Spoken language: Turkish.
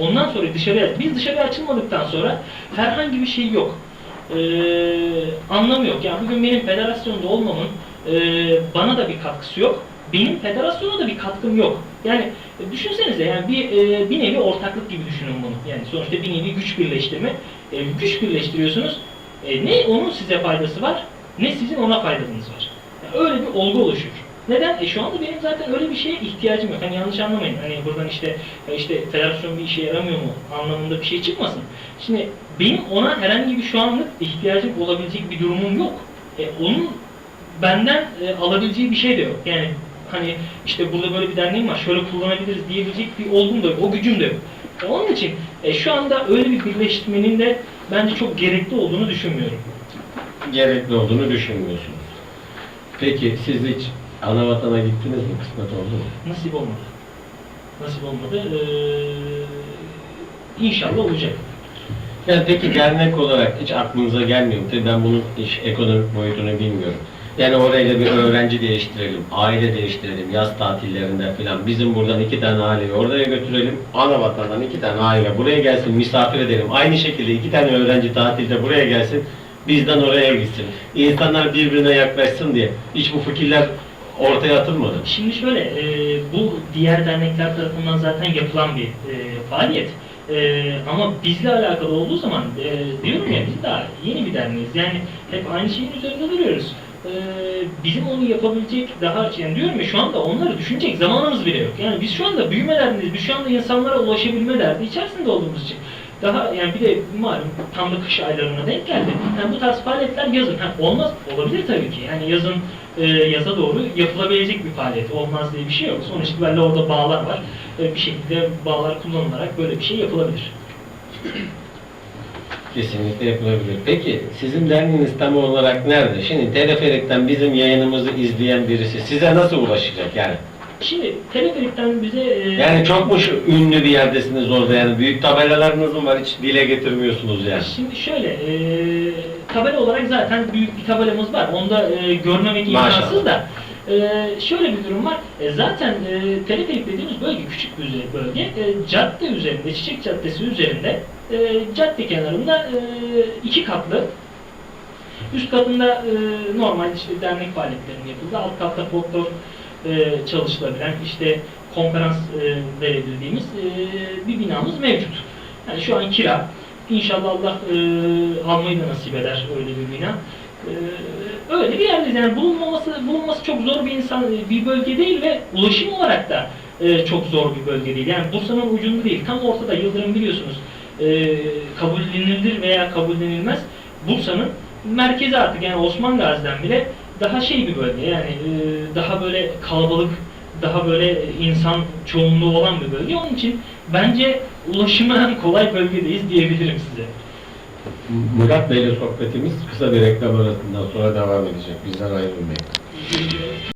Ondan sonra dışarıya, biz dışarıya açılmadıktan sonra herhangi bir şey yok. Ee, anlamı yok. Yani bugün benim federasyonda olmamın e, bana da bir katkısı yok. Benim federasyona da bir katkım yok. Yani e, düşünsenize yani bir e, bir nevi ortaklık gibi düşünün bunu. Yani sonuçta bir nevi güç birleştirme. E, güç birleştiriyorsunuz. E, ne onun size faydası var, ne sizin ona faydanız var. Yani öyle bir olgu oluşuyor. Neden? E şu anda benim zaten öyle bir şeye ihtiyacım yok. Hani yanlış anlamayın. Hani buradan işte e, işte federasyon bir işe yaramıyor mu anlamında bir şey çıkmasın. Şimdi benim ona herhangi bir şu anlık ihtiyacım olabilecek bir durumum yok. E, onun benden e, alabileceği bir şey de yok. Yani hani işte burada böyle bir derneğim var, şöyle kullanabiliriz diyebilecek bir olgum da yok, o gücüm de yok. E, onun için e, şu anda öyle bir birleştirmenin de bence çok gerekli olduğunu düşünmüyorum. Gerekli olduğunu düşünmüyorsunuz. Peki siz hiç ana vatana gittiniz mi? Kısmet oldu mu? Nasip olmadı. Nasip olmadı. Ee, inşallah olacak. Yani peki dernek olarak hiç aklınıza gelmiyor mu? Tabii ben bunun iş ekonomik boyutunu bilmiyorum. Yani oraya da bir öğrenci değiştirelim, aile değiştirelim, yaz tatillerinde falan. Bizim buradan iki tane aileyi oraya götürelim. Ana vatandan iki tane aile buraya gelsin, misafir edelim. Aynı şekilde iki tane öğrenci tatilde buraya gelsin, bizden oraya gitsin. İnsanlar birbirine yaklaşsın diye. Hiç bu fikirler ortaya atılmadı. Şimdi şöyle, e, bu diğer dernekler tarafından zaten yapılan bir e, faaliyet. E, ama bizle alakalı olduğu zaman e, diyorum ya biz daha yeni bir derneğiz. Yani hep aynı şeyin üzerinde duruyoruz. E, bizim onu yapabilecek daha yani diyorum ya şu anda onları düşünecek zamanımız bile yok. Yani biz şu anda büyüme derdindeyiz. Biz şu anda insanlara ulaşabilme derdi içerisinde olduğumuz için. Daha yani bir de malum tam da kış aylarına denk geldi. Yani bu tarz faaliyetler yazın. Ha, olmaz olabilir tabii ki. Yani yazın e, yaza doğru yapılabilecek bir faaliyet. Olmaz diye bir şey yok. Sonuç itibariyle orada bağlar var. E, bir şekilde bağlar kullanılarak böyle bir şey yapılabilir. Kesinlikle yapılabilir. Peki sizin derneğiniz tam olarak nerede? Şimdi teleferikten bizim yayınımızı izleyen birisi size nasıl ulaşacak yani? Şimdi teleferikten bize e, Yani çok mu şu ünlü bir yerdesiniz orada yani büyük tabelalarınız mı var hiç dile getirmiyorsunuz yani? Şimdi şöyle, e, tabela olarak zaten büyük bir tabelamız var. Onda e, görmemek Maşallah. imkansız da. E, şöyle bir durum var. E, zaten e, teleferik dediğimiz bölge küçük bir üze- bölge. E, cadde üzerinde, Çiçek Caddesi üzerinde e, cadde kenarında e, iki katlı Üst katında e, normal işte dernek faaliyetlerinin yapıldığı, alt katta folklor e, çalışılabilen, işte konferans e, verebildiğimiz e, bir binamız mevcut. Yani şu an kira. İnşallah Allah e, almayı da nasip eder öyle bir bina. E, öyle bir yerdeyiz. Yani bulunmaması, bulunması çok zor bir insan bir bölge değil ve ulaşım olarak da e, çok zor bir bölge değil. Yani Bursa'nın ucunda değil. Tam ortada Yıldırım biliyorsunuz. E, kabullenilir veya kabullenilmez. Bursa'nın merkezi artık yani Osman Gazi'den bile daha şey bir bölge yani e, daha böyle kalabalık daha böyle insan çoğunluğu olan bir bölge. Onun için bence ulaşımı en kolay bölgedeyiz diyebilirim size. Murat Bey'le sohbetimiz kısa bir reklam arasından sonra devam edecek. Bizden ayrılmayın.